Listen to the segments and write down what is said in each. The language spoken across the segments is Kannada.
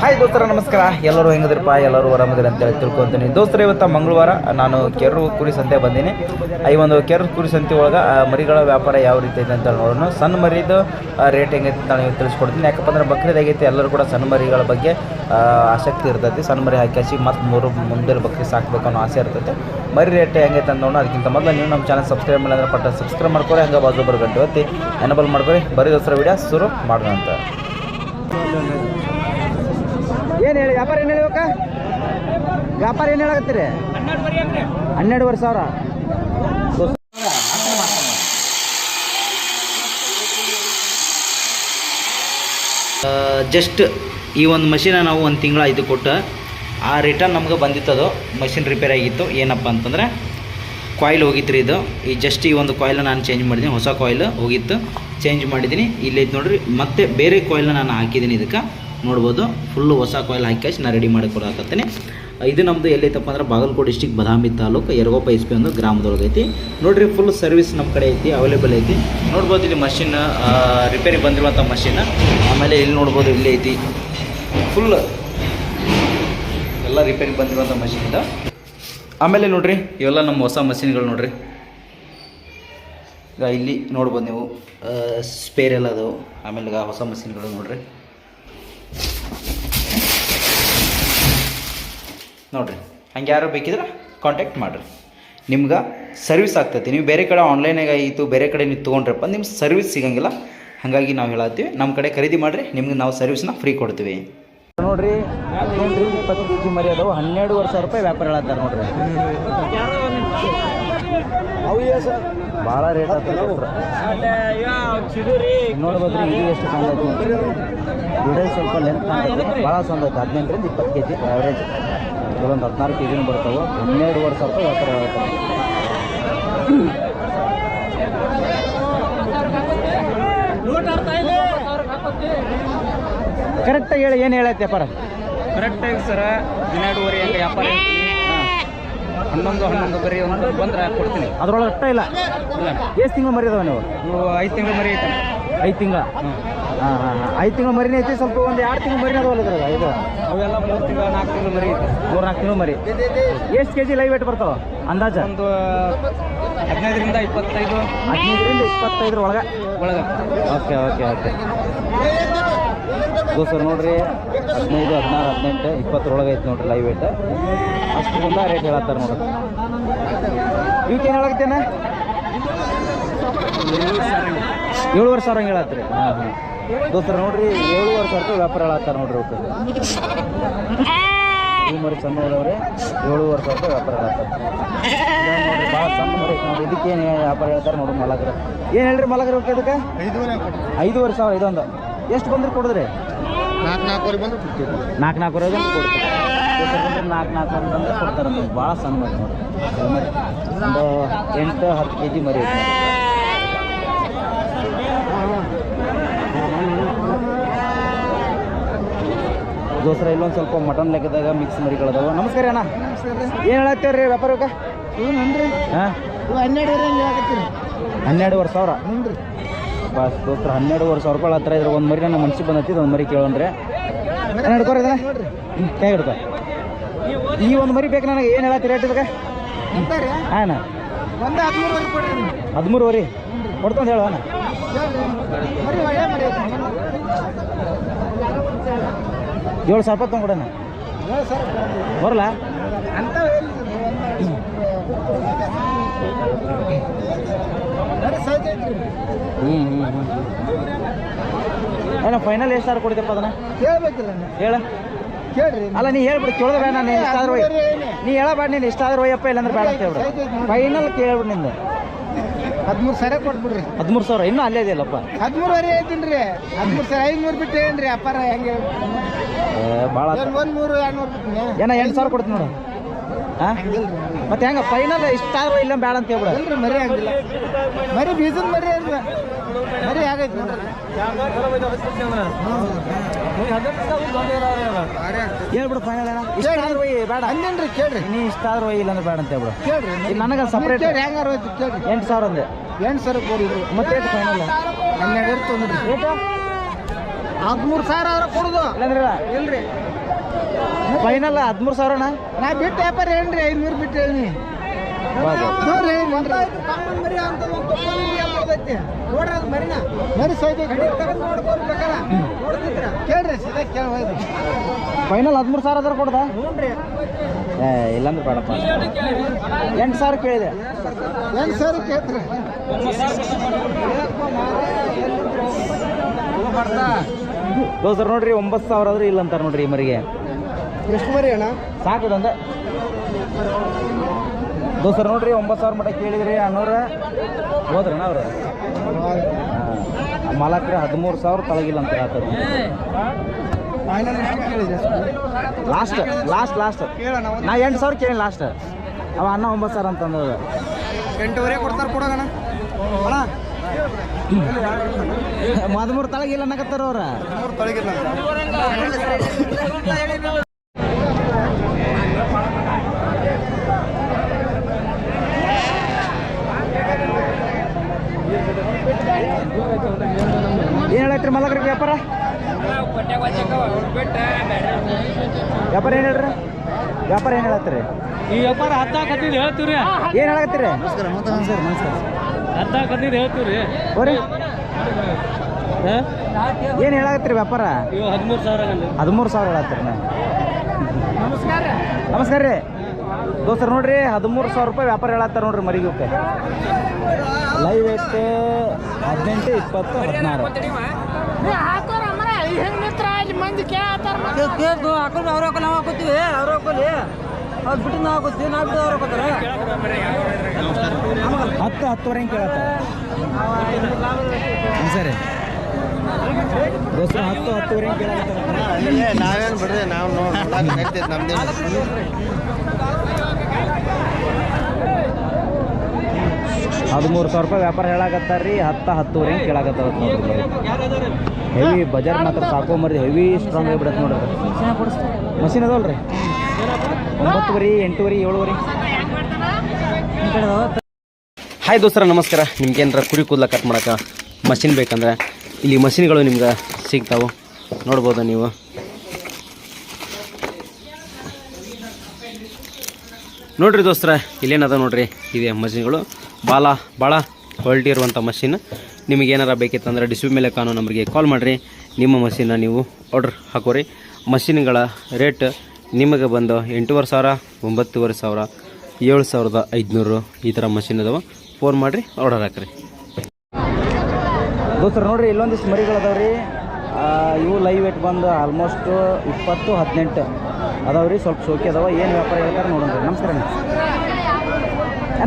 ಹಾಯ್ ದೋಸ್ತರ, ನಮಸ್ಕಾರ. ಎಲ್ಲರೂ ಹೆಂಗದ್ರಪ್ಪ? ಎಲ್ಲರೂ ಆರಾಮದಿರ ಅಂತೇಳಿ ತಿಳ್ಕೊತೀನಿ. ದೋಸ್ತರ, ಇವತ್ತು ಮಂಗಳವಾರ ನಾನು ಕೆರೂ ಕುರಿ ಸಂತೆ ಬಂದೀನಿ. ಈ ಒಂದು ಕೆರೂ ಕುರಿ ಸಂತೆ ಒಳಗೆ ಮರಿಗಳ ವ್ಯಾಪಾರ ಯಾವ ರೀತಿ ಇದೆ ಅಂತ ನೋಡೋಣ. ಸಣ್ಣ ಮರಿದು ರೇಟ್ ಹೆಂಗೈತೆ ಅಂತ ನಾನು ತಿಳಿಸ್ಕೊಡ್ತೀನಿ. ಯಾಕಪ್ಪ ಅಂದ್ರೆ ಬಕ್ರೀದ್ ಆಗೈತೆ, ಎಲ್ಲರೂ ಕೂಡ ಸಣ್ಣ ಮರಿಗಳ ಬಗ್ಗೆ ಆಸಕ್ತಿ ಇರ್ತೈತಿ. ಸಣ್ಣ ಮರಿ ಹಾಕಿ ಮತ್ತು ಮೂರು ಮುಂದೆ ಬಕ್ರಿ ಸಾಕ್ಬೇಕು ಅನ್ನೋ ಆಸೆ ಇರ್ತೈತೆ. ಮರಿ ರೇಟ್ ಹೆಂಗೈತೆ ಅಂತ ನೋಡೋಣ. ಅದಕ್ಕಿಂತ ಮೊದಲು ನೀವು ನಮ್ಮ ಚಾನಲ್ ಸಬ್ಸ್ಕ್ರೈಬ್ ಮಾಡಿದ್ರೆ ಪಟ್ಟ ಸಬ್ಸ್ಕ್ರೈಬ್ ಮಾಡ್ಕೊರಿ. ಹಂಗೆ ಬಾಜು ಬರ್ಗಂಟು ಒತ್ತಿ ಎನಬಲ್ ಮಾಡ್ಕೊರಿ. ಬರೀ ದೋಸ್ತರ, ವಿಡಿಯೋ ಶುರು ಮಾಡೋಣ ಅಂತ. ಏನು ಹೇಳಿ, ವ್ಯಾಪಾರ ಏನು ಹೇಳಿ ವ್ಯಾಪಾರ ಏನು ಹೇಳಕತ್ತೀರಿ? ಹನ್ನೆರಡುವರೆ ಸಾವಿರ. ಜಸ್ಟ್ ಈ ಒಂದು ಮಷೀನ ನಾವು ಒಂದು ತಿಂಗಳ ಇದು ಕೊಟ್ಟು. ಆ ರಿಟರ್ನ್ ನಮ್ಗೆ ಬಂದಿತ್ತದು ಮಷಿನ್ ರಿಪೇರ್ ಆಗಿತ್ತು. ಏನಪ್ಪ ಅಂತಂದರೆ ಕಾಯಿಲ್ ಹೋಗಿತ್ತು ರೀ ಇದು. ಈ ಜಸ್ಟ್ ಈ ಒಂದು ಕಾಯಿಲ್ನ ನಾನು ಚೇಂಜ್ ಮಾಡಿದ್ದೀನಿ. ಹೊಸ ಕಾಯಿಲ್ ಹೋಗಿತ್ತು. ಚೇಂಜ್ ಮಾಡಿದ್ದೀನಿ. ಇಲ್ಲೈತೆ ನೋಡಿರಿ, ಮತ್ತೆ ಬೇರೆ ಕಾಯಿಲ್ನ ನಾನು ಹಾಕಿದ್ದೀನಿ ಇದಕ್ಕೆ. ನೋಡ್ಬೋದು. ಫುಲ್ಲು ಹೊಸ ಕಾಯಿಲ್ ಹಾಕಿ ನಾನು ರೆಡಿ ಮಾಡಿ ಇದು ನಮ್ಮದು ಎಲ್ಲೈತಪ್ಪ ಅಂದ್ರೆ ಬಾಗಲಕೋಟೆ ಡಿಸ್ಟಿಕ್ ಬದಾಮಿ ತಾಲೂಕು ಎರಗೋಪ ಎಸ್ ಪಿ ಒಂದು ಗ್ರಾಮದೊಳಗೆ ಐತಿ. ನೋಡ್ರಿ ಫುಲ್ ಸರ್ವಿಸ್ ನಮ್ಮ ಕಡೆ ಐತಿ ಅವೈಲೇಬಲ್ ಐತಿ. ನೋಡ್ಬೋದು ಇಲ್ಲಿ ಮಷಿನ್ ರಿಪೇರಿ ಬಂದಿರುವಂಥ ಮಷಿನ್ ಆಮೇಲೆ ಇಲ್ಲಿ ನೋಡ್ಬೋದು ಇಲ್ಲಿ ಐತಿ. ಫುಲ್ ಎಲ್ಲ ರಿಪೇರಿ ಬಂದಿರುವಂಥ ಮಷಿನ್ ಇದೆ. ಆಮೇಲೆ ನೋಡ್ರಿ, ಇವೆಲ್ಲ ನಮ್ಮ ಹೊಸ ಮಷಿನ್ಗಳು ನೋಡ್ರಿ. ಈಗ ಇಲ್ಲಿ ನೋಡ್ಬೋದು ನೀವು ಸ್ಪೇರ್ ಎಲ್ಲ ಅದು ಆಮೇಲೆ ಈಗ ಹೊಸ ಮಷಿನ್ಗಳು ನೋಡ್ರಿ. ನೋಡ್ರಿ, ಹಂಗೆ ಯಾರು ಬೇಕಿದ್ರೆ ಕಾಂಟ್ಯಾಕ್ಟ್ ಮಾಡಿರಿ. ನಿಮ್ಗೆ ಸರ್ವಿಸ್ ಆಗ್ತೈತಿ. ನೀವು ಬೇರೆ ಕಡೆ ಆನ್ಲೈನಾಗ ಆಯಿತು ಬೇರೆ ಕಡೆ ನೀವು ತೊಗೊಂಡ್ರಪ್ಪ ನಿಮ್ಮ ಸರ್ವಿಸ್ ಸಿಗಂಗಿಲ್ಲ. ಹಾಗಾಗಿ ನಾವು ಹೇಳತ್ತೀವಿ ನಮ್ಮ ಕಡೆ ಖರೀದಿ ಮಾಡಿರಿ, ನಿಮ್ಗೆ ನಾವು ಸರ್ವಿಸ್ನ ಫ್ರೀ ಕೊಡ್ತೀವಿ. ನೋಡ್ರಿ ಇಪ್ಪತ್ತು ಕೆ ಜಿ ಮರಿ ಅದಾವ. ಹನ್ನೆರಡು ವರ್ಷ ರೂಪಾಯಿ ವ್ಯಾಪಾರ ಹೇಳತ್ತಾರೆ ನೋಡ್ರಿ. ಭಾಳ ರೇಟ್ ಆಗ್ತದೆ ನೋಡ್ಬೋದ್ರಿ ಎಷ್ಟು ಚಂದ ಸ್ವಲ್ಪ ಲೆಂತ್ ಭಾಳ ಚಂದ ಐತೆ. ಹದಿನೆಂಟರಿಂದ ಇಪ್ಪತ್ತು ಕೆ ಜಿ ಆವ್ರೇಜ್ ಕೆಲವೊಂದು ಹದಿನಾರು ಕೆ ಜಿನೂ ಬರ್ತಾವೆ ಹನ್ನೆರಡುವರೆ ಸಾವಿರ ರೂಪಾಯಿ ವ್ಯಾಪಾರ ಹೇಳ್ತಾರೆ ಕರೆಕ್ಟಾಗಿ ಹೇಳಿ ಏನು ಹೇಳೈತೆ ವ್ಯಾಪಾರ? ಕರೆಕ್ಟಾಗಿ ಸರ ಹನ್ನೆರಡುವರೆ ಹಂಗೆ ವ್ಯಾಪಾರ ಹೇಳ್ತೀನಿ. ಹನ್ನೊಂದು ಹನ್ನೊಂದು ಬರಿ ಒಂದು ಬಂದ್ರೆ ಕೊಡ್ತೀನಿ. ಅದ್ರೊಳಗೆ ಅಷ್ಟ ಇಲ್ಲ? ಎಷ್ಟು ತಿಂಗಳು ಮರಿ ಅದಾವ ನೀವು ಐದು ತಿಂಗಳು ಮರಿ ಐತೆ. ಐದು ತಿಂಗಳ? ಹ್ಞೂ ಹಾಂ ಹಾಂ ಹಾಂ. ಐದು ತಿಂಗಳು ಮರಿನೇ ಐತಿ ಸ್ವಲ್ಪ ಒಂದು ಎರಡು ತಿಂಗಳು ಮರಿನ ಅದಾವಲ್ಲ ಇದ್ರಾಗ ಇದು ಅವೆಲ್ಲ ಮೂರು ತಿಂಗಳು ನಾಲ್ಕು ತಿಂಗಳು ಮರಿ ಮೂರು ನಾಲ್ಕು ತಿಂಗಳು ಮರಿ. ಎಷ್ಟು ಕೆ ಜಿ ಲೈವ್ ವೇಟ್ ಬರ್ತಾವ ಅಂದಾಜ? ಒಂದು ಹದಿನೈದರಿಂದ ಇಪ್ಪತ್ತೈದು. ಹದಿನೈದರಿಂದ ಇಪ್ಪತ್ತೈದರ ಒಳಗೆ? ಒಳಗೆ. Okay okay okay. ಸರ್ ನೋಡ್ರಿ ಹದಿನೈದು ಹದಿನಾರು ಹದಿನೆಂಟು ಇಪ್ಪತ್ತರೊಳಗೆ ಐತೆ ನೋಡ್ರಿ ಲೈವ್ ವೇಟ್ ಅಷ್ಟು ಬಂದ ರೇಟ್ ಹೇಳತ್ತಾರೆ ನೋಡ್ರಿ. ಏನು ಹೇಳಕ್ತೇನೆ ಏಳುವರೆ ಸಾವಿರ ಹಂಗೆ ಹೇಳತ್ತೀರಿ. ಹಾಂ ಹಾಂ. ದೋಸ್ತರ ನೋಡ್ರಿ ಏಳುವರೆ ಸಾವಿರ ರೂಪಾಯಿ ವ್ಯಾಪಾರ ಹೇಳತ್ತಾರ ನೋಡ್ರಿ ಅವ್ಕೆ ಈ ಮರಿ ಸಣ್ಣ ಹೋದವ್ರೆ ಏಳುವರೆ ಸಾವಿರ ರೂಪಾಯಿ ವ್ಯಾಪಾರ ಹೇಳತ್ತಾರ. ನೋಡ್ರಿ ಭಾಳ ಸಣ್ಣ ಮರಿ. ಇದಕ್ಕೆ ವ್ಯಾಪಾರ ಹೇಳ್ತಾರೆ ನೋಡ್ರಿ ಮಲಗ್ರ. ಏನು ಹೇಳ್ರಿ ಮಲಗ್ರ ಓಕೆ ಇದಕ್ಕೆ? ಐದೂವರೆ ಸಾವಿರ ಇದೊಂದು. ಎಷ್ಟು ಬಂದ್ರೆ ಕೊಡಿದ್ರಿ? ನಾಲ್ಕು ನಾಲ್ಕೂವರೆ ಬಂದು ನಾಲ್ಕು ನಾಲ್ಕೂವರೆ ಬಂದು ಕೊಡ್ತೀವಿ. ನಾಲ್ಕು ನಾಲ್ಕು ಬಂದ್ರೆ ಕೊಡ್ತಾರೆ ಅಂತ ಭಾಳ ಸಣ್ಣ ಮರಿ ಮರಿ. ಒಂದು ಎಂಟು ಹತ್ತು ಕೆ ಜಿ ಮರಿ ದೋಸ್ರ ಇಲ್ಲೊಂದು ಸ್ವಲ್ಪ ಮಟನ್ ಲೆಕ್ಕದಾಗ ಮಿಕ್ಸ್ ಮರಿಗಳದಾವ ನಮಸ್ಕಾರ ಅಣ್ಣ. ಏನು ಹೇಳತ್ತೀರಿ ರೀ ವ್ಯಾಪಾರಕ್ಕೆ ಹಾಂ? ಹನ್ನೆರಡುವರೆ ಸಾವಿರ? ಬಸ್ ದೋಸ್ತರ ಹನ್ನೆರಡುವರೆ ಸಾವಿರ ರೂಪಾಯಿ ಹತ್ರ ಇದ್ರೆ ಒಂದು ಮರಿ ನನ್ನ ಮನ್ಸಿಗೆ ಬಂದೈತಿ ಒಂದು ಮರಿ ಕೇಳೋಣ್ರಿ ಹಿಡ್ಕೊರಿ ಇದನ್ನ. ಹ್ಞೂ ಕೈ ಹಿಡ್ಕೊ. ಈ ಒಂದು ಮರಿ ಬೇಕು ನನಗೆ ಏನು ಹೇಳತ್ತೀರಿ ರೇಟ್ ಇದಕ್ಕೆ? ಹಾಂ ಹದಿಮೂರು ಹದಿಮೂರುವರೆ ಕೊಡ್ತಂದು ಹೇಳು ಅಣ್ಣ. ಏಳು ಸಾವಿರ ರೂಪಾಯಿ ತೊಗೊಂಡಣ ಬರಲ್ಲ? ಹ್ಞೂ ಹ್ಞೂ ಫೈನಲ್ ಎಷ್ಟು ಸಾವಿರ ಕೊಡ್ತೀಪ್ಪ ಅದನ್ನ? ಹೇಳ್ಬೇಕಿಲ್ಲ ಹೇಳ. ಅಲ್ಲ, ನೀ ಹೇಳ್ಬಿಡಿ ಕೇಳಿದ್ರೆ ನಾನು ಎಷ್ಟಾದ್ರೂ ನೀ ಹೇಳಬೇಡ ನೀನು ಎಷ್ಟಾದ್ರೂ ಒಯ್ಯಪ್ಪ ಇಲ್ಲಾಂದ್ರೆ ಬೇಡ ಅಂತ ಹೇಳ್ಬಿಡು. ಫೈನಲ್ ಕೇಳ್ಬಿಡು ನಿಂದು. ಹದಿಮೂರು ಸಾವಿರ ಕೊಟ್ಬಿಡ್ರಿ. ಹದಿಮೂರು ಸಾವಿರ ಇನ್ನೂ ಅಲ್ಲೇ ಇದೆಯಲ್ಲಪ್ಪ? ಹದಿಮೂರುವರೆ ಐತಿನ್ರಿ. ಹದಿಮೂರು ಸಾವಿರ ಐನೂರು ಬಿಟ್ಟು ಏನ್ರಿ ಅಪ್ಪಾರ ಹೆಂಗೆ? ಭಾಳ ಒಂದು ಮೂರು ಬಿಟ್ಟು ಏನೋ? ಎಂಟು ಸಾವಿರ ಕೊಡ್ತೀನಿ ನೋಡು. ಹಾಂ ಮತ್ತೆ ಹೆಂಗ ಫೈನಲ್ ಇಷ್ಟ ಆದ್ರೆ ಇಲ್ಲ ಬೇಡ ಅಂತ ಹೇಳ್ಬಿಡ. ಇಲ್ರಿ ಮರಿ ಹಂಗಿಲ್ಲ ಮರಿ ಬೀಜದ ಮರಿ ಅಂದ್ರೆ ಮರಿ ಆಗೈತಿ ಹೇಳ್ಬಿಡು ಫೈನಲ್ ಏನ? ಇಷ್ಟ ಒಯ್ಯಿ ಬೇಡ. ಅಂದೇನ್ರಿ ಕೇಳ್ರಿ. ನೀ ಇಷ್ಟ ಆದ್ರೆ ಇಲ್ಲ ಇಲ್ಲಾಂದ್ರೆ ಬೇಡ ಅಂತ ಹೇಳ್ಬಿಡು. ಕೇಳ್ರಿ. ನನಗೆ ಸಪ್ರೇಟ್ ಹೆಂಗಾರು ಹೆಂಗಾರ ಹೋಯ್ತು ಕೇಳ್ರಿ. ಎಂಟು ಸಾವಿರ ಅಂದೆ. ಎಂಟು ಸಾವಿರ ಕೊಡಿದ್ರು ಮತ್ತೆ ಎಷ್ಟು ಫೈನಲ್ ಹನ್ನೆರಡು ಇರ್ತು ಅಂದ್ರೆ ರೇಟು ಹದಿಮೂರು ಸಾವಿರ ಆದ್ರೆ ಕೊಡುದು. ಇಲ್ಲಂದ್ರೆ ಇಲ್ರಿ. ಫೈನಲ್ ಹದಿಮೂರು ಸಾವಿರನ? ನಾ ಬಿಟ್ಟು ವ್ಯಾಪಾರ ಹೇಳ್ರಿ ಐನೂರು ಬಿಟ್ಟು ಹೇಳಿ ಕೇಳ್ರಿ ಫೈನಲ್ ಹದಿಮೂರು ಸಾವಿರ ಆದ್ರೆ ಕೊಡ್ದ? ಇಲ್ಲಂದ್ರೆ ಬೇಡಪ್ಪ. ಎಂಟು ಸಾವಿರ ಕೇಳಿದೆ. ಎಂಟು ಸಾವಿರ ಕೇಳ್ತ್ರಿ? ದೋಸ್ತರ ನೋಡ್ರಿ ಒಂಬತ್ತು ಸಾವಿರ ಆದ್ರೆ ಇಲ್ಲ ಅಂತಾರೆ ನೋಡ್ರಿ ಈ ಮರಿಗೆ. ಎಷ್ಟು ಮರಿ ಅಣ್ಣ? ಸಾಕದಂದ ದೋಸರ್ ನೋಡ್ರಿ ಒಂಬತ್ತು ಸಾವಿರ ಮಟ್ಟ ಕೇಳಿದ್ರಿ ಅನ್ನೋರ ಹೋದ್ರಣ್ಣ ಅವ್ರು? ಮಾಲಕ್ರೆ ಹದಿಮೂರು ಸಾವಿರ ತಳಗಿಲ್ಲ ಅಂತ ಹೇಳ್ತಾರೆ. ಲಾಸ್ಟ್ ಲಾಸ್ಟ್ ಲಾಸ್ಟ್ ನಾ ಎಂಟು ಸಾವಿರ ಕೇಳಿ ಲಾಸ್ಟ್ ಅವ ಅಣ್ಣ ಒಂಬತ್ತು ಸಾವಿರ ಅಂತಂದ್ರೆ ಎಂಟೂವರೆ ಕೊಡ್ತಾರೆ ಕೊಡೋಣ ಅಣ್ಣ? ಹದಿಮೂರು ತಳಗಿಲ್ಲ ಅನ್ನಕತ್ತಾರ ಅವ್ರ? ಏನ್ ಹೇಳತ್ರಿ ಮಲಗ್ರಿ ವ್ಯಾಪಾರ? ವ್ಯಾಪಾರ ಏನು ಹೇಳ್ರಿ? ವ್ಯಾಪಾರ ಏನು ಹೇಳತ್ತೀರಿ? ಈ ವ್ಯಾಪಾರ ಹತ್ತಾಕತ್ತಿದ್ ಹೇಳ್ತೀವ್ರಿ. ಏನು ಹೇಳತ್ತೀರಿ ನಮಸ್ಕಾರ ನಮಸ್ಕಾರ ನಮಸ್ಕಾರ. ಹತ್ತಾಕತ್ತಿದ್ ಹೇಳ್ತೀವ್ರಿ. ಹೋರಿ. ಏನು ಹೇಳತ್ತೀರಿ ವ್ಯಾಪಾರ? ಇವು ಹದಿಮೂರು ಸಾವಿರ ಹದಿಮೂರು ಸಾವಿರ ಹೇಳತ್ತೀರಿ ನಾ. ನಮಸ್ಕಾರ. ನಮಸ್ಕಾರ ರೀ. ದೋಸ್ತರು ನೋಡ್ರಿ ಹದಿಮೂರು ಸಾವಿರ ರೂಪಾಯಿ ವ್ಯಾಪಾರ ಹೇಳತ್ತಾರ ನೋಡ್ರಿ ಮರಿಗೋಕೆ ಲೈವ್ ಐತೆ ಹದಿನೆಂಟು ಇಪ್ಪತ್ತು ಹದಿನಾರು. ಕೇಳ್ತು ಹಾಕೊಂಡು ಅವ್ರ ಹಾಕೊಂಡು ನಾವು ಹಾಕೋತೀವಿ. ಅವ್ರ ಹಾಕೊಳ್ಳಿ ಅವ್ರು ಬಿಟ್ಟು ನಾವು ಗೊತ್ತೀವಿ ನಾವು ಹತ್ತು ಹತ್ತುವರೆ ಹಿಂಗೆ ಕೇಳತ್ತಾರ ಸರಿ. ಹತ್ತು ಹತ್ತುವರೆ ನಾವೇನು ಬಿಡ್ರಿ ನಾವು ನೋಡಿ ನಮ್ದು ಹದಿಮೂರು ಸಾವಿರ ರೂಪಾಯಿ ವ್ಯಾಪಾರ ಹೇಳಾಕತ್ತಾರ ರೀ ಹತ್ತು ಹತ್ತುವರೆ ಹಿಂಗೆ ಕೇಳಾಕತ್ತಾರ ಹೆವಿ ಬಜಾರ್ ಮಾತ್ರ ಸಾಕೋ ಮರಿ ಹೆವಿ ಸ್ಟ್ರಾಂಗ್ ಆಗಿಬಿಡತ್ತೆ ನೋಡ್ರಿ. ಮಷಿನ್ ಅದಾವಲ್ರಿ ಒಂಬತ್ತುವರೆ, ಎಂಟೂವರೆ, ಏಳುವರೆ. ಹಾಯ್ ದೋಸ್ತರ, ನಮಸ್ಕಾರ. ನಿಮ್ಗೆ ಏನಾರ ಕುರಿ ಕೂದಲ ಕಟ್ ಮಾಡೋಕೆ ಮಷಿನ್ ಬೇಕಂದ್ರೆ ಇಲ್ಲಿ ಮಷಿನ್ಗಳು ನಿಮ್ಗೆ ಸಿಗ್ತಾವೆ. ನೋಡ್ಬೋದು ನೀವು. ನೋಡ್ರಿ ದೋಸ್ತರ, ಇಲ್ಲೇನದ ನೋಡ್ರಿ? ಇದೆ ಮಷಿನ್ಗಳು ಭಾಳ ಭಾಳ ಕ್ವಾಲಿಟಿ ಇರುವಂಥ ಮಷಿನ್ ಏನಾರ ಬೇಕಿತ್ತಂದ್ರೆ ಡಿಸ್ಪ್ಲೇ ಮೇಲೆ ಕಾಣೋ ನಂಬರ್ಗೆ ಕಾಲ್ ಮಾಡಿರಿ. ನಿಮ್ಮ ಮಷಿನ್ನ ನೀವು ಆರ್ಡ್ರ್ ಹಾಕೋರಿ. ಮಷಿನ್ಗಳ ರೇಟ್ ನಿಮಗೆ ಬಂದು ಎಂಟೂವರೆ ಸಾವಿರ ಒಂಬತ್ತುವರೆ ಸಾವಿರ ಏಳು ಸಾವಿರದ ಐದುನೂರು ಈ ಥರ ಮಷಿನ್ ಅದಾವ ಫೋನ್ ಮಾಡಿರಿ ಆರ್ಡರ್ ಹಾಕ್ರಿ. ದೋಸ್ತರು ನೋಡಿರಿ ಇಲ್ಲೊಂದಿಷ್ಟು ಮರಿಗಳು ರೀ. ಆ, ಇವು ಲೈವ್ ವೇಟ್ ಬಂದು ಆಲ್ಮೋಸ್ಟ್ ಇಪ್ಪತ್ತು ಹದಿನೆಂಟು ಅದಾವ್ರಿ ಸ್ವಲ್ಪ ಶೋಕಿ ಅದಾವ. ಏನು ವ್ಯಾಪಾರ ಹೇಳ್ತಾರೆ ನೋಡೋಣ ನಮಸ್ಕಾರ ಅಣ್ಣ.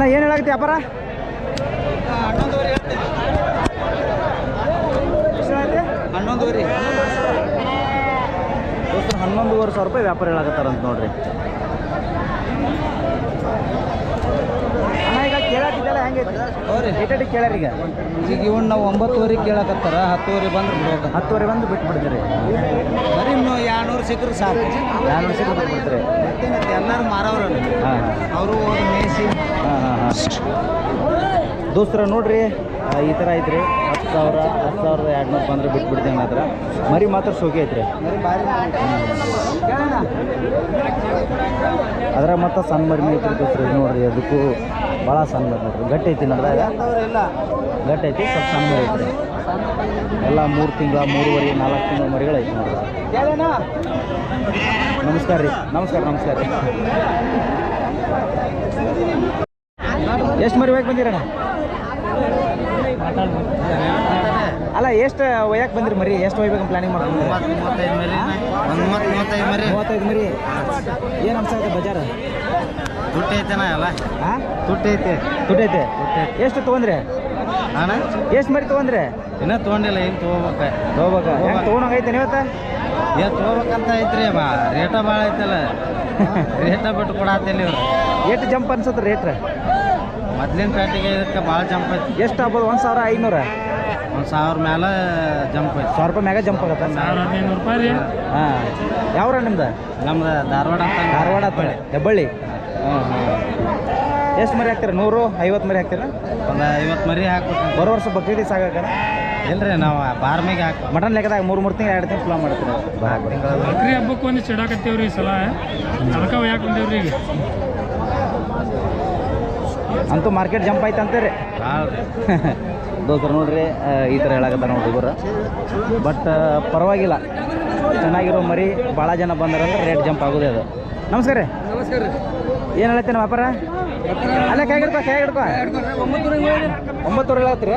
ಏನು ಹೇಳಾಗುತ್ತೆ ವ್ಯಾಪಾರ? ಹನ್ನೊಂದುವರೆ. ಹನ್ನೊಂದುವರೆ ಸಾವಿರ ರೂಪಾಯಿ ವ್ಯಾಪಾರ ಹೇಳಾಕತ್ತಾರಂತ ನೋಡ್ರಿ. ಅಣ್ಣ ಈಗ ಕೇಳಾಕಿದ್ದಲ್ಲ ಹೆಂಗೈತಿ? ಅವ್ರಿ ಏಟಾಟಿ ಕೇಳ್ಯಾರ ಈಗ. ಈಗ ಇವನ್ ನಾವು ಒಂಬತ್ತುವರೆ ಕೇಳಕತ್ತಾರ ಹತ್ತುವರೆ ಬಂದ್ರೆ ಹತ್ತುವರೆ ಬಂದು ಬಿಟ್ಟು ಬಿಡ್ತೀರಿ. ಬರೀ ಇನ್ನು ಎರಡ್ನೂರು ಸಿಕ್ಕರು ಸಾಕು. ಎರಡ್ನೂರು ಸಿಕ್ಕರು ಬಿಟ್ಟು ಬಿಡ್ತೀರಿ. ಮತ್ತೇನೈತಿ ಎಲ್ಲರೂ ಮಾರವ್ರು ಹಾಂ. ಅವರು ಮೇಸಿ ಮೇಯಿಸಿ. ಹಾಂ ಹಾಂ ಹಾಂ. ದೋಸ್ತರ ನೋಡ್ರಿ ಈ ಥರ ಐತ್ರಿ. ಸಾವಿರ, ಹತ್ತು ಸಾವಿರದ ಎರಡು ನೂರು ಬಂದರೆ ಬಿಟ್ಟು ಹತ್ರ ಮರಿ ಮಾತ್ರ ಶೋಕಿ ಐತ್ರಿ. ಅದರ ಅದ್ರಾಗ ಮತ್ತೆ ಸಣ್ಣ ಮರಿ ಐತ್ರಿ ನೋಡ್ರಿ, ಅದಕ್ಕೂ ಭಾಳ ಸಣ್ಣ ಮರಿ ನೋಡ್ರಿ. ಗಟ್ಟಿ ಐತಿ ನೋಡ್ದಾಗ. ಗಟ್ಟಿ ಐತಿ, ಸ್ವಲ್ಪ ಸಣ್ಣ ಮರಿ ಐತ್ರಿ. ಎಲ್ಲ ಮೂರು ತಿಂಗಳ, ಮೂರುವರೆ, ನಾಲ್ಕು ತಿಂಗಳ ಮರಿಗಳು ಐತಿ ನೋಡ್ರಿ. ನಮಸ್ಕಾರ ರೀ, ನಮಸ್ಕಾರ ನಮಸ್ಕಾರ ರೀ. ಎಷ್ಟು ಮರಿ ಬೇಕು ಬಂದಿರಣ್ಣ? ಅಲ್ಲ ಎಷ್ಟು ಒಯ್ಯಕ್ಕೆ ಬಂದ್ರಿ ಮರಿ? ಎಷ್ಟು ಒಯ್ಬೇಕು ಪ್ಲಾನಿಂಗ್ ಮಾಡ್ಕೊಂಡು ಮೂವತ್ತೈದು ಮರಿ. ಏನು ಅನ್ಸತ್ತೆ ಬಜಾರ್? ದುಡ್ಡು ಅಲ್ಲ ಹಾಂ ದುಡ್ಡು ಐತೆ. ಎಷ್ಟು ತೊಗೊಂಡ್ರಿ? ಅಣ್ಣ ಎಷ್ಟು ಮರಿ ತಗೊಂಡ್ರೆ? ಇನ್ನೂ ತೊಗೊಂಡಿಲ್ಲ ಏನು ತೊಗೋಬೇಕು? ತೊಗೋಬೇಕು ಹೆಂಗೆ ತೊಗೊಂಡಂಗೈತೆ ನೀವತ್ತ? ಏನು ತೊಗೋಬೇಕಂತ ಐತ್ರಿ ಬಾ ರೇಟ ಭಾಳ ಐತಲ್ಲ. ರೇಟ ಬಿಟ್ಟು ಕೊಡತ್ತಿಲ್ಲ ಇವ್ರು ಎಷ್ಟು ಜಂಪ್ ಅನ್ಸತ್ತೆ ರೇಟ್ ಮೊದ್ಲಿನ ಪೇಟೆಗೆ ಇದಕ್ಕೆ ಭಾಳ ಜಂಪ್ ಐತಿ ಎಷ್ಟು ಆಗ್ಬೋದು? ಒಂದು ಸಾವಿರ ಐನೂರ? ಒಂದು ಸಾವಿರ ಮೇಲೆ ಜಂಪ್ ಐತಿ ಸಾವಿರ ರೂಪಾಯಿ ಮ್ಯಾಗ ಜಂಪ್ ಆಗುತ್ತೆ? ಸಾವಿರ ಹದಿನೈದು ರೂಪಾಯಿ ರೀ. ಹಾಂ. ಯಾವ್ರ ನಿಮ್ದು? ನಮ್ದು ಧಾರವಾಡ ಅಂತ ಧಾರವಾಡ ಅಂತ ಹೆಬ್ಬಳ್ಳಿ? ಹಾಂ ಹ್ಞೂ ಎಷ್ಟು ಮರಿ ಹಾಕ್ತೀರ? ನೂರು ಐವತ್ತು ಮರಿ ಹಾಕ್ತೀರ? ಒಂದು ಐವತ್ತು ಮರಿ ಹಾಕ್ಬೇಕು. ಬರೋ ವರ್ಷ ಬಕ್ರೀದಿ ಸಾಗಾಕ ಇಲ್ರಿ ನಾವು ಬಾರ್ಮಿಗೆ ಹಾಕಿ ಮಟನ್ ಲೆಕ್ಕದಾಗ ಮೂರು ಮೂರು ತಿಂಗಳು ಎರಡು ತಿಂಗಳು ಮಾಡ್ತೀವಿ ಬಕ್ರಿ ಹಬ್ಬಕ್ಕೆ ಒಂದು ಚಿಡಾಕತ್ತೀವ್ರಿ ಈ ಸಲ. ಅದಕ್ಕೆ ಯಾಕೆ ಬಂದೇವ್ರಿ ಈಗ. ಅಂತೂ ಮಾರ್ಕೆಟ್ ಜಂಪ್ ಆಯ್ತು ಅಂತೀರಿ. ದೋಸ್ತರು ನೋಡ್ರಿ ಈ ಥರ ಹೇಳಕತ್ತ ನೋಡಿ ಹುಡುಗರು ಬಟ್ ಪರವಾಗಿಲ್ಲ. ಚೆನ್ನಾಗಿರೋ ಮರಿ ಭಾಳ ಜನ ಬಂದಾರಂದ್ರೆ ರೇಟ್ ಜಂಪ್ ಆಗೋದೇ ಅದು. ನಮಸ್ಕಾರ ರೀ. ನಮಸ್ಕಾರ ರೀ. ಏನು ಹೇಳತ್ತೇನೆ ವ್ಯಾಪಾರ? ಅಲ್ಲ ಕೈ ಹಿಡ್ಕೊ ಕೈ ಹಿಡ್ಕೊ. ಒಂಬತ್ತುವರೆ ಹೇಳತ್ತೀರಿ?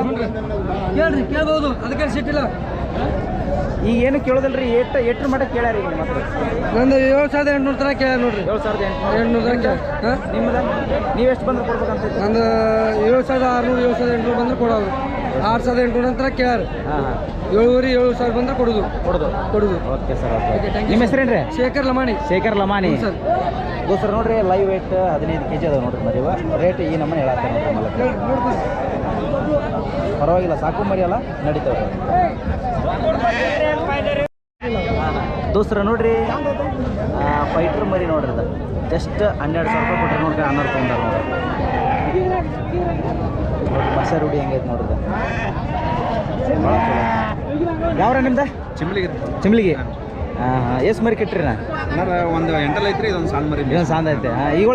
ಕೇಳ್ರಿ ಕೇಳ್ಬೋದು. ಅದಕ್ಕೆ ಸಿಟ್ಟಿಲ್ಲ. ಈಗ ಏನು ಕೇಳೋದಿಲ್ರಿ? ಎಷ್ಟು ಎಷ್ಟ್ರ ಮಟ್ಟ ಕೇಳ್ಯಾರ ಈಗ ಮತ್ತೆ ನಂದು ಏಳು ಸಾವಿರದ ಎಂಟುನೂರು ತನಕ ಕೇಳ ನೋಡ್ರಿ. ಏಳು ಸಾವಿರದ ಎಂಟುನೂರು? ಎಂಟುನೂರು ಹಾಂ? ನಿಮ್ಮದ ನೀವು ಎಷ್ಟು ಬಂದ್ರೆ ಕೊಡ್ಬೇಕಂತ ಒಂದು ಏಳು ಸಾವಿರದ ಆರುನೂರು ಏಳು ಸಾವಿರದ ಎಂಟುನೂರು ಬಂದ್ರೆ ಕೊಡೋದು. ಆರು ಸಾವಿರದ ಎಂಟುನೂರು ನಂತರ ಕೇಳಾರ ಹಾಂ ಏಳುವರೆ ಏಳು ಸಾವಿರ ಬಂದ್ರೆ ಕೊಡೋದು. ಕೊಡೋದು. ಕೊಡೋದು. Okay sir okay. ನಿಮ್ಮ sir. ಹೆಸರೇನ್ರಿ? ಶೇಖರ್ ಲಮಾಣಿ. ಶೇಖರ್ ಲಮಾಣಿ. ಸರ್. ದೋಸ್ತರ ನೋಡ್ರಿ ಲೈವ್ ವೇಟ್ ಹದಿನೈದು ಕೆ ಜಿ ಅದಾವ ನೋಡ್ರಿ ಮರಿವ. ರೇಟ್ ಈ ನಮ್ಮನೆ ಹೇಳತ್ತಾರೆ ನೋಡ್ರಿ. ಪರವಾಗಿಲ್ಲ ಸಾಕು ಮರಿ ಅಲ್ಲ ನಡೀತಾವೆ. ದೋಸ್ತರ ನೋಡ್ರಿ ಫೈಟ್ರ್ ಮರಿ ನೋಡ್ರಿ ಅದು ಜಸ್ಟ್ ಹನ್ನೆರಡು ಸಾವಿರ ರೂಪಾಯಿ ಕೊಟ್ಟರೆ ನೋಡ್ರಿ ಹನ್ನೆರಡು ತೊಗೊಂಡಾರ ನೋಡ್ರಿ ಬಸ ರೂಢಿ ಹೆಂಗೈತೆ ನೋಡ್ರಿ ಯಾವ್ರ ನಿಮ್ದು? ಚಿಮ್ಲಿಗೆ ಚಿಮ್ಲಿಗೆ. ಹಾಂ ಹಾಂ. ಎಷ್ಟು ಮರಿ ಕಟ್ರಿ ನಾ? ಒಂದು ಎಂಟಲ್ ಐತ್ರಿ ಇದೊಂದು ಸಾಲ್ ಮರಿ ಇದೊಂದು ಸಾಂದ ಐತೆ. ಹಾಂ ಈಗ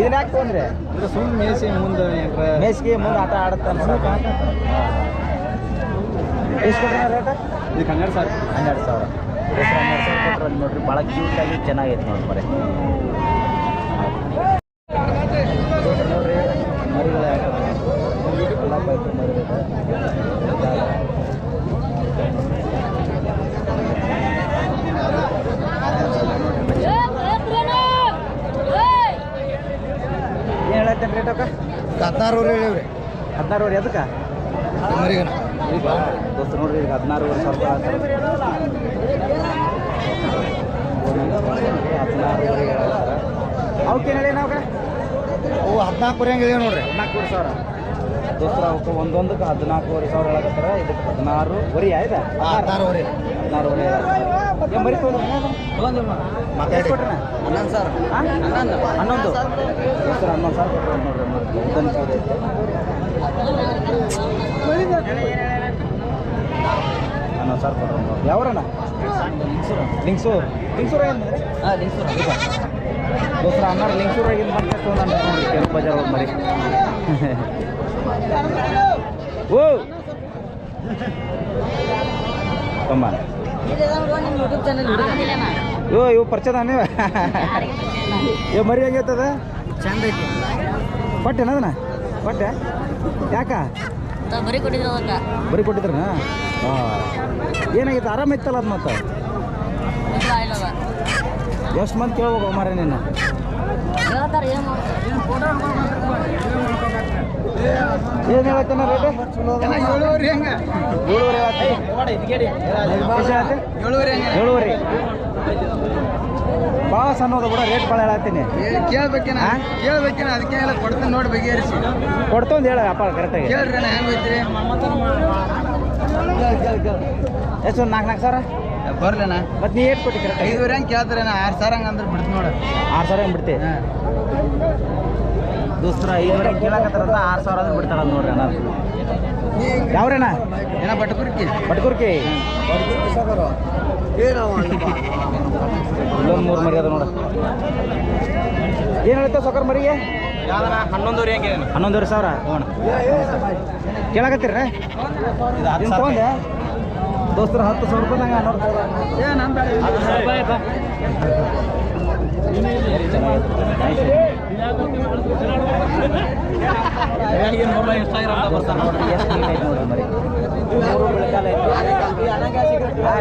ಇದನ್ನ ಯಾಕೆ ತೊಗೊಂಡ್ರೆ? ಅಂದ್ರೆ ಸುಮ್ಮನೆ ಮೇಸಿ ಮುಂದೆ ಏನ್ರ ಮೇಸ್ಗೆ ಮುಂದೆ ಆಟ ಆಡುತ್ತೆ ಅನ್ಸಕ ಎಷ್ಟು ರೇಟ್? ಇದಕ್ಕೆ ಹನ್ನೆರಡು ಸಾವಿರ. ಹನ್ನೆರಡು ಸಾವಿರ. ಹನ್ನೆರಡು ಸಾವಿರ ನೋಡ್ರಿ ಭಾಳ ಕ್ಯೂಟಾಗಿ ಚೆನ್ನಾಗೈತೆ ನೋಡಿ ಮರಿ ನೋಡ್ರಿ ಮರಿಗಳು ಯಾಕೆ ಎಲ್ಲ ಬೈಕ್ ಮರಿಗಳು ಏನು ಹೇಳತ್ತೇನೆ ರೇಟ್ ಅಕ್ಕ ಹದಿನಾರೂವರೆ ಹೇಳಿವ್ರಿ ಹದಿನಾರುವರೆ ಅದಕ್ಕೆ ದೋಸ್ತ ನೋಡ್ರಿ ಈಗ ಹದಿನಾರುವರೆ ಸಾವಿರ ಅಂತ ಹದಿನಾರುವರೆ ಅವಕ್ಕೆ ಅವಕ್ಕೇನು ಹೇಳಿ ನಾವು ಅವು ಹದಿನಾಲ್ಕೂವರೆ ಹಂಗೆ ನೋಡ್ರಿ. ಹದಿನಾಲ್ಕೂವರೆ ಸಾವಿರ. ದೋಸ್ತರ ಅವಕ್ಕೆ ಒಂದೊಂದಕ್ಕೆ ಹದಿನಾಲ್ಕೂವರೆ ಸಾವಿರ ಹೇಳಕತ್ತಾರ. ಇದಕ್ಕೆ ಹದಿನಾರು ವರಿ ಆಯ್ತಾ ಹದಿನಾರೂವರೆ. ಹದಿನಾರುವರೆ ಏನು ಕೊಟ್ರಿ ಹನ್ನೊಂದು ಸಾವಿರ. ಹನ್ನೊಂದು. ಹನ್ನೊಂದು. ದೋಸ್ತರ ಹನ್ನೊಂದು ಸಾವಿರ ಕೊಟ್ಟರು ನೋಡ್ರಿ ಮತ್ತೆ ಯಾವ್ರಣ್ಣ? ಲಿಂಗ್ಸೂರು. ಲಿಂಗ್ಸೂರು ಹಾಂ ಲಿಂಗ್ಸೂರು. ದೋಸ್ತರ ಹನ್ನಾರು ಲಿಂಗ್ಸೂರಾಗಿಂದ ಮತ್ತೆ ನಾನು ನೋಡಿ ಕೆಂಪು ಬಜಾರ್ ಹೋಗಿ ಮರಿ ಓ! ತೊಂಬ ಇವು ಇವು ಪರಿಚಯ ನೀವು? ಇವು ಮರಿ ಹೆಂಗೈತದ ಚಂದ ಐತಿ. ಕೊಟ್ಟೆನ ಅದನ್ನ ಯಾಕ? ಬರೀ ಕೊಟ್ಟಿದ್ರ ಏನಾಗಿತ್ತು ಬರೀ ಕೊಟ್ಟಿದ್ರನ? ಹಾಂ ಏನಾಗೈತೆ ಆರಾಮ ಇತ್ತಲ್ಲ ಅದು ಮತ್ತೆ? ಎಷ್ಟು ಮಂದಿ ಕೇಳ್ಬೇಕು ಮಾರ ನಿನ್ನ? ಏನು ಏಳುವರೆ ಹೆಂಗೆ? ಏಳುವರೆ? ಏಳುವರೆ. ಏಳುವರೆ. ಭಾಳ ಅನ್ನೋದು ಕೂಡ ರೇಟ್ ಭಾಳ ಹೇಳತ್ತೀನಿ. ಕೇಳ್ಬೇಕೇನ? ಕೇಳ್ಬೇಕೇನ? ಅದಕ್ಕೆ ಎಲ್ಲ ಕೊಡ್ತೀನಿ ನೋಡಿ ಬಗೆಹರಿಸಿ. ಕೊಡ್ತೊಂದು ಹೇಳ ಅಪ್ಪ ಕರೆಕ್ಟಾಗಿ ಕೇಳ್ರಿ ಅಣ್ಣ ಹೆಂಗೆ ಹೋಯ್ತ್ರಿ? ಎಷ್ಟು ನಾಲ್ಕು ನಾಲ್ಕು ಸಾವಿರ? ಬರ್ಲಣ್ಣ ಮತ್ತೆ ನೀ ಏಟ್ ಕೊಟ್ಟಿ ಕರೆಕ್ಟ್ ಐದುವರೆ ಹಂಗೆ ಕೇಳ್ತಾರೆ ಆರು ಸಾವಿರ ಹಂಗೆ ಅಂದ್ರೆ ಬಿಡ್ತು ನೋಡ. ಆರು ಸಾವಿರ ಹಂಗೆ ಬಿಡ್ತಿ. ದೋಸ್ತರ ಐದುವರೆ ಕೇಳಕತ್ತಾರಂತ ಆರು ಸಾವಿರ ಅಂದ್ರೆ ಬಿಡ್ತಾರ ನೋಡ್ರಿ ಅಣ್ಣ ಯಾವ್ರಣ್ಣ ಏನ ಬಟ್ಕುರ್ಕಿ ಬಟ್ಕುರ್ಕಿ ಇಲ್ಲೊಂದು ಮೂರು ಮರಿ ಅದ ನೋಡ ಏನು ಹೇಳ್ತೇವೆ ಸೊಕರ್ ಮರಿಗೆ ಹನ್ನೊಂದುವರೆ ಹನ್ನೊಂದೂವರೆ ಹನ್ನೊಂದುವರೆ ಸಾವಿರ ಹೋಣ ಕೇಳಕತ್ತೀರ ತೊಗೊಂಡೆ ದೋಸ್ತರ ಹತ್ತು ಸಾವಿರ ರೂಪಾಯಿ ನಂಗೆ ಹನ್ನೊಂದು ನೀಟ್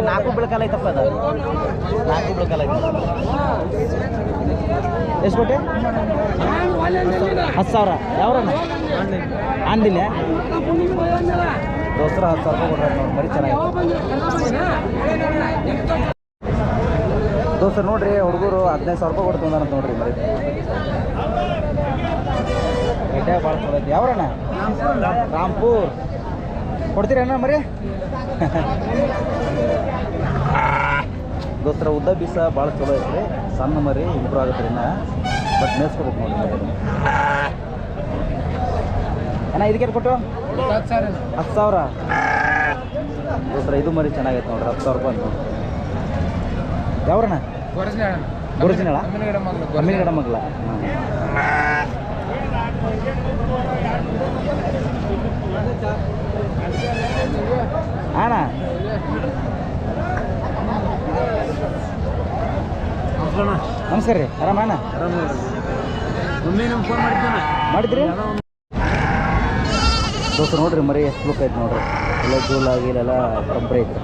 ನಾಲ್ಕು ಬೆಳಕಾಲ ಐತಪ್ಪ ಅದು. ನಾಲ್ಕು ಬೆಳಕಾಲ ಐತೆ ಎಷ್ಟು ಕೊಟ್ಟೆ? ಹತ್ತು ಸಾವಿರ. ಯಾವ ಅಂದಿಲ್ಲ ದೋಸ್ತರ ಹತ್ತು ಸಾವಿರ ರೂಪಾಯಿ ಕೊಡ್ರಿ ನೋಡಿ, ಮರಿ ಚೆನ್ನಾಗಿದೆ ದೋಸ್ತರ ನೋಡ್ರಿ, ಹುಡುಗರು ಹದಿನೈದು ಸಾವಿರ ರೂಪಾಯಿ ಕೊಡ್ತಾರಂತ ಅಂತ ನೋಡ್ರಿ ಮರಿ. ಗಡ್ಡೆ ಭಾಳ ಚಲೋ ಐತಿ. ಯಾವ್ರಣ್ಣ? ರಾಮ್ಪುರ್. ಕೊಡ್ತೀರಣ್ಣ ಮರಿ? ದೋಸ್ತರ ಉದ್ದ ಬೀಸ ಭಾಳ ಚಲೋ ಐತ್ರಿ. ಸಣ್ಣ ಮರಿ ಇಂಪ್ರೂವ್ ಆಗುತ್ತೆ ಇನ್ನ. ಬಟ್ ಮೇಸ್ಕೋಬೇಕು ನೋಡಿ. ಮರಿ ಅಣ್ಣ ಇದಕ್ಕೆ ಕೊಟ್ಟು? ಹತ್ತು ಸಾವಿರ. ದೋಸ್ತರ ಇದು ಮರಿ ಚೆನ್ನಾಗೈತೆ ನೋಡ್ರಿ. ಹತ್ತು ಸಾವಿರ ರೂಪಾಯಿ ಅಂತ ನೋಡ್ರಿ ಯಾವ್ರಣ್ಣ ಗುರುಜಿನಳ ಮಗ್ಲ ಅಣ್ಣ. ನಮಸ್ಕಾರ ರೀ. ಆರಾಮ ಅಣ್ಣ? ಮಾಡಿದ್ರಿ? ದೋಸ್ತ ನೋಡ್ರಿ ಮರಿ ಎಷ್ಟು ಲುಕ್ ಐತೆ ನೋಡ್ರಿ. ಎಲ್ಲ ಜೂಲ್ ಆಗಿಲ್ಲ ಬರೋಬ್ಬರಿ ಐತ್ರಿ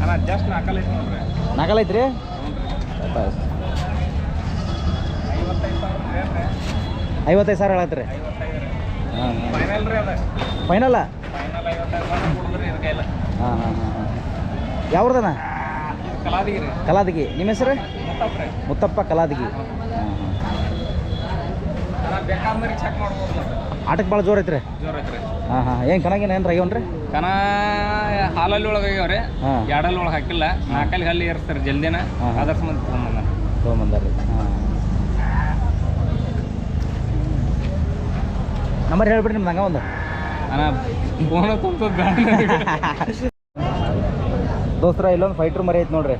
ಅಣ್ಣ ಜಸ್ಟ್ ನಾಲ್ಕಲ್ಲ ಐತೆ ನೋಡ್ರಿ ನಾಗಲ್ ಐತ್ರಿ? ಐವತ್ತೈದು ಸಾವಿರ ಹೇಳತ್ರಿ ಹಾಂ ಫೈನಲ್ ರೀ ಕಲಾದಿಗಿ ಫೈನಲ್ಲ ಹಾಂ ಹಾಂ ಹಾಂ ಹಾಂ. ಯಾವ್ದನ ಕಲಾದಿಗೆ. ರೀ ಕಲಾದಗಿ ನಿಮ್ಮ ಹೆಸರು? ಮುತ್ತಪ್ಪ ಕಲಾದಿಗಿ. ಆಟಕ್ಕೆ ಭಾಳ ಜೋರು ಐತ್ರಿ? ಹಾಂ ಹಾಂ. ಏನು ಕಣಗಿನ ಏನು ಆಗ್ಯಾವನ್ರಿ ಕನ ಹಾಲಲ್ಲಿ ಒಳಗೆ ಆಗ್ಯಾವ್ರಿ ಎರಡಲ್ಲಿ ಒಳಗೆ ಹಾಕಿಲ್ಲ. ನಾಲ್ಕಲ್ಲಿ ಹಲ್ಲಿ ಇರ್ತಾರೆ ಜಲ್ದಿನ. ಅದರ ಸಂಬಂಧ ತೊಗೊಂಬಂದ. ತೊಗೊಂಬಂದಾರ ನಂಬರ್ ಹೇಳ್ಬಿಡ್ರಿ ನಿಮ್ಮ ಹಂಗ ಒಂದು. ಫೋನ್ ತುಂಬ ದೋಸ್ತರ ಇಲ್ಲೊಂದು ಫೈಟ್ರ್ ಮರಿ ಐತೆ ನೋಡ್ರಿ.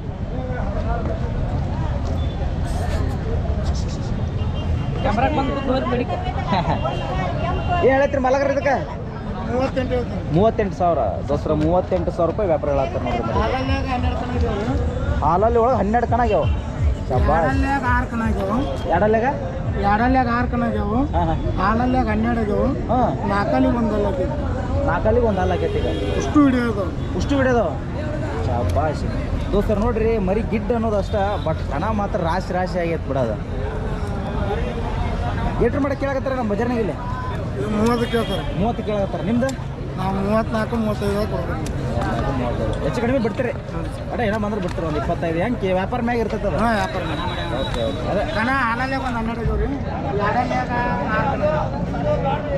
ಏನ್ ಹೇಳತ್ರಿ ಮಲಗ್ರಿ ಇದಕ್ಕೆ? ಮೂವತ್ತೆಂಟು ಸಾವಿರ. ದಸರಾ ಮೂವತ್ತೆಂಟು ಸಾವಿರ ರೂಪಾಯಿ ವ್ಯಾಪಾರ ಹೇಳತ್ತಾರೆ ನೋಡ್ರಿ ಹಾಲಲ್ಲಿ ಒಳಗೆ ಹನ್ನೆರಡು ಕಣ ಆಗ್ಯಾವ. ಆರು ಕಣ ಆಗ್ಯಾವ. ಎರಡಲ್ಲಾಗ? ಎರಡಲ್ಲಾಗ ಆರು ಕಣ ಆಗ್ಯಾವ. ಹಾಲಲ್ಲಾಗ ಹನ್ನೆರಡು ಆಗ್ಯಾವ. ಆಗೈತಿ ನಾಲ್ಕಲ್ಲಿಗೆ ಒಂದು ಹಾಲು ಆಗೈತೆ ಈಗ. ಅಷ್ಟು ಹಿಡಿಯೋದು ಉಷ್ಟು ಶಾಬಾಶ್ ದೋಸ್ತರ್ ನೋಡ್ರಿ ಮರಿ ಗಿಡ್ ಅನ್ನೋದು ಅಷ್ಟ ಬಟ್ ಕಣ ಮಾತ್ರ ರಾಶಿ ರಾಶಿ ಆಗೈತೆ ಬಿಡೋದು. ಎಟ್ರ ಮಾಡಕ್ಕೆ ಕೇಳಕತ್ತಾರ ನಮ್ಮ ಬಜಾರ್ನಾಗ ಇಲ್ಲಿ? ಮೂವತ್ತು ಕೇಳ್ತಾರೆ. ಮೂವತ್ತು ಕೇಳಕತ್ತಾರ ನಿಮ್ದು? ನಾವು ಮೂವತ್ನಾಲ್ಕು ಮೂವತ್ತೈದು ಕೊಡ್ಬೇಕು. ಹೆಚ್ಚು ಕಡಿಮೆ ಬಿಡ್ತೀರಿ. ಅಡ ಏನೋ ಬಂದ್ರೆ ಬಿಡ್ತೀರಿ ಒಂದು ಇಪ್ಪತ್ತೈದು. ಹೆಂಗೆ ವ್ಯಾಪಾರ ಮ್ಯಾಗ ಇರ್ತೈತೆ ಅದು? ಹಾಂ ವ್ಯಾಪಾರ ಅದೇ. ಕಣ ಹಾಲಲ್ಲಾಗ ಒಂದು ಹನ್ನೆರಡು ರೀ.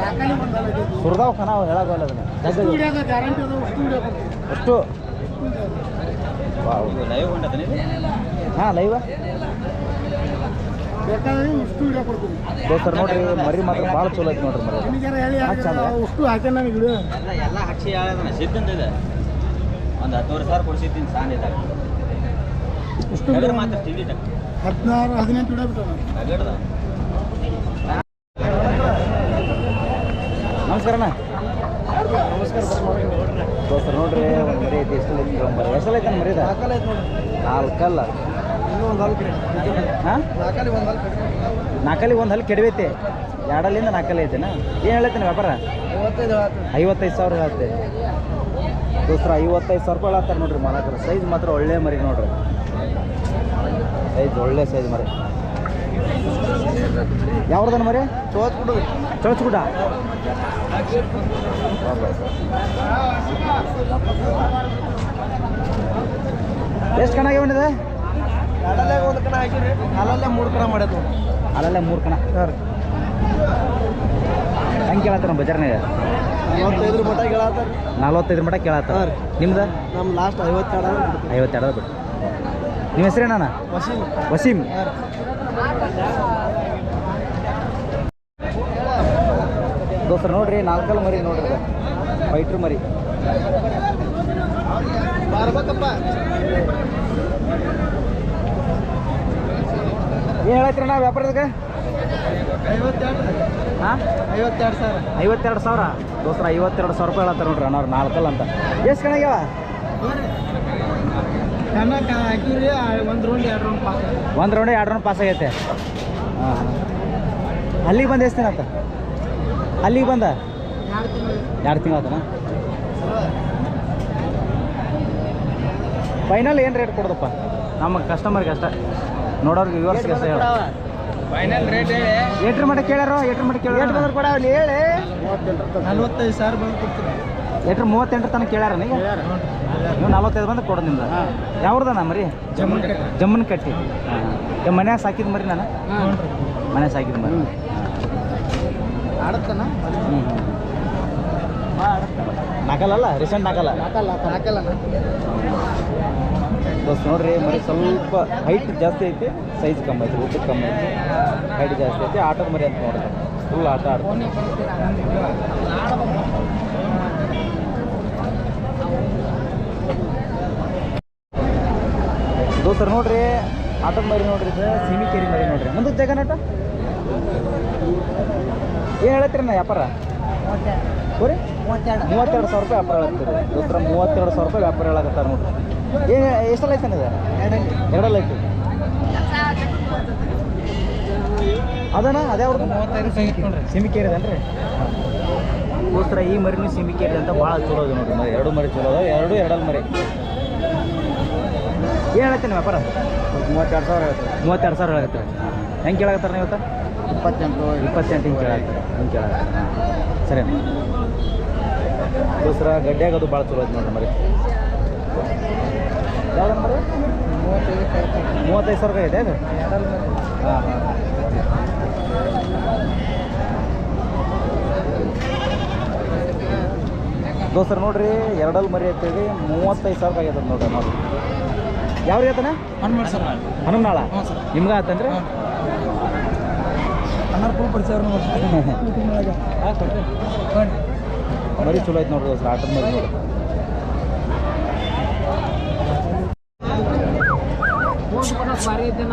ನಾಲ್ಕಲ್ಲಿ ಸುರ್ದಾವ್ ಕಣ ಹೇಳೋಲ್ಲ ಅದನ್ನ. ಗ್ಯಾರಂಟಿ ಅದು ಅಷ್ಟು ಲೈವ್ ಕೊಡ್ತೀವಿ. ಅಷ್ಟು? ಹಾಂ ಲೈವ ಬೇಕಾದ್ರೆ ಇಷ್ಟು ಕೊಡ್ತೀವಿ ದೋಸ್ತರ್ ನೋಡ್ರಿ ಮರಿ ಮಾತ್ರ ಭಾಳ ಚಲೋ ಐತೆ ನೋಡ್ರಿ ಮರಿ. ನಿಮಗಾರ ಹೇಳಿ ಹಾ, ಚಂದ. ಅಷ್ಟು ಹಾಕ್ಯ ನನಗೆ ಹಿಡಿಯೋ? ಎಲ್ಲ ಹಚ್ಚಿ ಸಿದ್ಧಂತ ಇದೆ. ಒಂದು ಹತ್ತುವರೆ ಸಾವಿರ ಕೊಡ್ಸಿದ್ದೀನಿ ಸಾನ್ ಇದ್ದಾಗ. ಇಷ್ಟು ಮಾತ್ರ ಹದಿನಾರು ಹದಿನೆಂಟು ನಮಸ್ಕಾರ ಬಿಟ್ಟು ನಮಸ್ಕಾರಣ್ಣ ದೋಸ್ತರ್ ನೋಡ್ರಿ ಒಂದು ಮರಿ. ಐತಿ ಎಷ್ಟು ಐತಿ ಮರಿ. ಎಷ್ಟಲ್ಲ ಐತೆ ಮರಿದ ನಾಲ್ಕಲ್ಲ. ಹಾಂ? ನಾಲ್ಕಲ್ಲಿ ಒಂದು ಹಲ್ಲಿ ಕೆಡವೈತೆ. ಎರಡಲ್ಲಿಂದ ನಾಲ್ಕಲ್ಲಿ ಐತೆನಾ ಏನು ಹೇಳತ್ತೀನಿ ವ್ಯಾಪಾರ? ಐವತ್ತೈದು ಸಾವಿರ ಹೇಳತ್ತೆ ದೋಸ್ತರ ಐವತ್ತೈದು ಸಾವಿರ ರೂಪಾಯಿ ಹೇಳ್ತಾರೆ ನೋಡ್ರಿ ಮಾಲಕರು. ಸೈಜ್ ಮಾತ್ರ ಒಳ್ಳೆ ಮರಿ ನೋಡ್ರಿ. ಸೈಜ್ ಒಳ್ಳೆ ಸೈಜ್ ಮರಿ. ಯಾವ್ದನ ಮರಿ? ಚೋಚ್ಬಿಡು ಚೋಚ್ಬಿಡ ಎಷ್ಟು ಕಣಾಗಿ ಆಗ್ಯಾವನಿದೆ ಎರಡಲ್ಲಾಗ ಒಂದು ಕಣ ಹಾಕಿರಿ. ಹಾಲಲ್ಲೇ ಮೂರು ಕಣ ಮಾಡೋದು ಅಲ್ಲಲ್ಲೇ ಮೂರು ಕಣ. ಸರ್ ಹೆಂಗೆ ನಮ್ಮ ಬಜಾರ್ನಾಗ? ಐವತ್ತೈದು ಮಟ ಕೇಳತ್ತಾರ. ನಲ್ವತ್ತೈದು ಮಟ ಕೇಳತ್ತಾರ. ರೀ. ನಿಮ್ದು? ನಮ್ಮ ಲಾಸ್ಟ್ ಐವತ್ತೆರಡು ಐವತ್ತೆರಡ ಬಿಟ್ಟು ನಿಮ್ಮ ಹೆಸರೇನಣ್ಣ ವಸೀಮ್. ವಸೀಮ್. ದೋಸ್ತರ ನೋಡ್ರಿ ನಾಲ್ಕಲ್ ಮರಿ ನೋಡ್ರಿ. ಫೈಟ್ರ್ ಮರಿ. ಬರ್ಬೇಕಪ್ಪ. ಏನು ಹೇಳತ್ರಿ ನಾ ವ್ಯಾಪಾರದಾಗ ಹಾಂ? ಐವತ್ತೆರಡು ಸಾವಿರ. ಐವತ್ತೆರಡು ಸಾವಿರ ದೋಸ್ತರ, ಐವತ್ತೆರಡು ಸಾವಿರ ರೂಪಾಯಿ ಹೇಳತ್ತಾರ ನೋಡ್ರಿ, ಅಣ್ಣವ್ರು ನಾಲ್ಕಲ್ಲ ಅಂತ. ಎಷ್ಟು ಕಣಗ್ಯಾವ ಕಣ ಒಂದು ರೌಂಡ್ ಎರಡು ರೌಂಡ್ ಪಾಸ್ ಒಂದು ರೌಂಡ್ ಎರಡು ರೌಂಡ್ ಪಾಸ್ ಆಗೈತೆ. ಹಾಂ ಅಲ್ಲಿಗೆ ಬಂದು ಎಷ್ಟು ದಿನ ಆತ? ಅಲ್ಲಿಗೆ ಬಂದ? ಎರಡು ತಿಂಗಳು ಫೈನಲ್ ಏನು ರೇಟ್ ಕೊಡೋದಪ್ಪ? ನಮ್ಮ ಕಸ್ಟಮರ್ಗೆ ಅಷ್ಟ. ನೋಡೋರ್ಗೆ ವಿವರ್ಸ್ ಅಷ್ಟೇ ಹೇಳು. ಫೈನಲ್ ರೇಟ್ ಹೇಳಿ. ಎಟ್ರ ಮಟ್ಟ ಕೇಳ್ಯಾರೋ? ಎಟ್ರ ಮಟ್ಟ ಕೇಳ್ಯಾರ? ಕೊಡ ಅವ್ನು ಹೇಳಿ. ನಲ್ವತ್ತೈದು ಸಾವಿರ ಬಂದು ಕೊಡ್ತೀನಿ ಎಟ್ರ ಮೂವತ್ತೆಂಟರ ತನಕ ಕೇಳ್ಯಾರ ಈಗ ನೀವು ನಲ್ವತ್ತೈದು ಬಂದು ಕೊಡೋದು ನಿಮ್ದು. ಯಾವ್ದನ ಮರಿ? ಜಮ್ಮನ್ ಕಟ್ಟಿ. ಜಮ್ಮನ್ ಕಟ್ಟಿ. ಹಾಂ ಮನ್ಯಾಗ ಸಾಕಿದ ಮರಿ ನಾನು? ಮನ್ಯಾಗ ಸಾಕಿದ ಮರಿ. ಆಡತ್ತನ ಹ್ಞೂ ನಾಕಲ್ಲ ರೀಸೆಂಟ್ ನಾಕಲ್ಲ ಹಾಕಲ್ಲ ಹಾಕಲ್ಲ ದೋಸ್ತ ನೋಡ್ರಿ ಮರಿ ಸ್ವಲ್ಪ ಹೈಟ್ ಜಾಸ್ತಿ ಐತಿ ಸೈಜ್ ಕಮ್ಮಿ ಐತಿ ಊಟ ಕಮ್ಮಿ ಐತಿ. ಹೈಟ್ ಜಾಸ್ತಿ ಐತಿ ಆಟದ ಮರಿ ಅಂತ ನೋಡಿದ್ರೆ ಫುಲ್ ಆಟ ಆಡ್ತಾನೆ ದೋಸ್ತರು ನೋಡ್ರಿ ಆಟದ ಮರಿ ನೋಡ್ರಿ ಸರ್ ಸಿಮಿ ಕೇರಿ ಮರಿ ನೋಡ್ರಿ. ಮುಂದಕ್ಕೆ ಜಾಗ ನಟ ಏನು ಹೇಳತ್ತೀರ ನಾ ವ್ಯಾಪಾರ ಬರೀ ಮೂವತ್ತೆರಡು. ಸಾವಿರ ರೂಪಾಯಿ ವ್ಯಾಪಾರ ಆಗ್ತದೆ ಉತ್ತರ ಮೂವತ್ತೆರಡು ಸಾವಿರ ರೂಪಾಯಿ ವ್ಯಾಪಾರ ಹೇಳಕತ್ತಾರ ನೋಡ್ರಿ. ಏನು ಎಷ್ಟು ಐತೆ ಏನಿದೆ ಎರಡಲ್ಲ ಲೈಫ್ ಅದನ್ನ ಅದೇ ಅವ್ರದ್ದು. ಮೂವತ್ತೈದು ನೋಡ್ರಿ. ಸಿಮಿ ಕೇರಿ ಅದನ್ರಿ? ದೋಸ್ತರ ಈ ಮರಿನೂ ಸಿಮಿಕೇರಿದೆ ಕೇರಿ ಅಂತ ಭಾಳ ಚಲೋ ಇದೆ ನೋಡ್ರಿ. ಮರಿ ಎರಡು ಮರಿ ಚಲೋ ಅದ ಎರಡು ಎರಡಲ್ಲಿ ಮರಿ. ಏನು ಹೇಳತ್ತೀನಿ ವ್ಯಾಪಾರ? ಮೂವತ್ತೆರಡು ಸಾವಿರ ಆಗುತ್ತೆ ಮೂವತ್ತೆರಡು ಸಾವಿರ ಆಗುತ್ತೆ ಹೆಂಗೆ ಕೇಳಾಕತ್ತಾರ ನೀವು ಇವತ್ತು? ಇಪ್ಪತ್ತೆಂಟು. ಇಪ್ಪತ್ತೆಂಟು ಹಿಂಗೆ ಕೇಳತ್ತಾರೆ ಹಿಂಗೆ ಕೇಳತ್ತಾರೆ ಸರಿ ದೋಸ್ರ ಗಡ್ಡೆ ಅದು ಭಾಳ ಚಲೋ ಐತೆ ನೋಡ್ರಿ ಮರಿ. ಯಾವ್ದು ಮರಿ ಮೂವತ್ತೈದು ಸಾವಿರ ರೂಪಾಯಿ ಇದೆ ಅದು? ಹಾಂ ನೋಡ್ರಿ ಎರಡಲ್ಲಿ ಮರಿ ಅಂತೇಳಿ ಮೂವತ್ತೈದು ಸಾವಿರ ಆಗ್ಯದ ನೋಡ್ರಿ ನೋಡಿ ಯಾವ ರೀ ಆತನ ಹನುಮನಾಳ. ನಿಮ್ಗೆ ಆತನ್ರಿ? ಹನ್ನೆರಡು ಫುಲ್ ಪರಿಚಯ ಮರಿ ಚಲೋ ಐತೆ ನೋಡ್ರಿ ದೋಸ್ರ ಆಟದ ಮರಿ ನೋಡಿ ಐತೆ